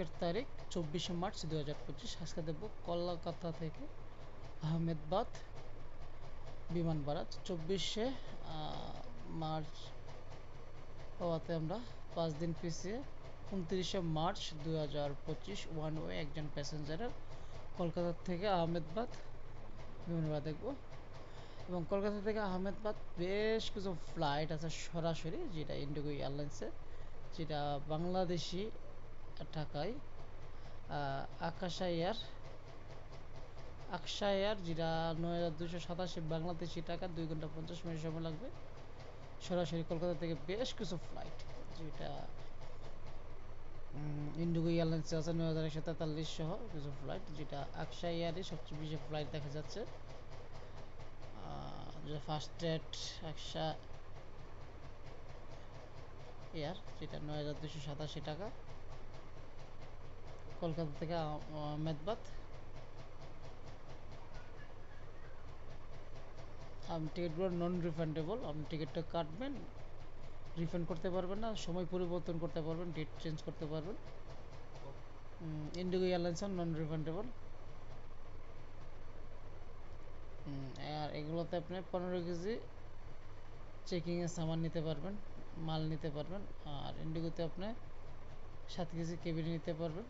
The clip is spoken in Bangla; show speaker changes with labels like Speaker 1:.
Speaker 1: আজকের তারিখ চব্বিশে মার্চ দু হাজার পঁচিশ। আজকে দেবো কলকাতা থেকে আহমেদাবাদ বিমান ভাড়া। চব্বিশে মার্চ হওয়াতে আমরা পাঁচ দিন পিছিয়ে উনত্রিশে মার্চ দু হাজার পঁচিশ ওয়ান ওয়ে একজন প্যাসেঞ্জারের কলকাতা থেকে আহমেদাবাদ বিমান ভাড়া দেখব। এবং কলকাতা থেকে আহমেদাবাদ বেশ কিছু ফ্লাইট আছে সরাসরি, যেটা ইন্ডিগো এয়ারলাইন্সে যেটা বাংলাদেশি টাকায় আকাশা এয়ার আকশা এয়ার যেটা নয় হাজার দুশো সাতাশি বাংলাদেশি টাকা, দুই ঘণ্টা পঞ্চাশ মিনিট সময় লাগবে। সরাসরি কলকাতা থেকে বেশ কিছু ফ্লাইট যেটা ইন্ডিগো এয়ারলাইন্সে আছে, নয় হাজার একশো তেতাল্লিশ সহ কিছু ফ্লাইট যেটা আকশা এয়ারে সবচেয়ে বেশি ফ্লাইট দেখা যাচ্ছে। যেটা ফার্স্ট ডেট আকশা, এয়ার, যেটা নয় হাজার দুশো সাতাশি টাকা। কলকাতা থেকে মেদবাদ আপনি টিকিটগুলো নন রিফান্ডেবল আপনি টিকিটটা কাটবেন রিফান্ড করতে পারবেন না, সময় পরিবর্তন করতে পারবেন ডেট চেঞ্জ করতে পারবেন। ইন্ডিগো এয়ারলাইন্স নন রিফান্ডেবল আর এগুলোতে আপনি পনেরো কেজি চেকিংয়ে সামান নিতে পারবেন, মাল নিতে পারবেন, আর ইন্ডিগোতে আপনি সাত কেজি কেবিনে নিতে পারবেন।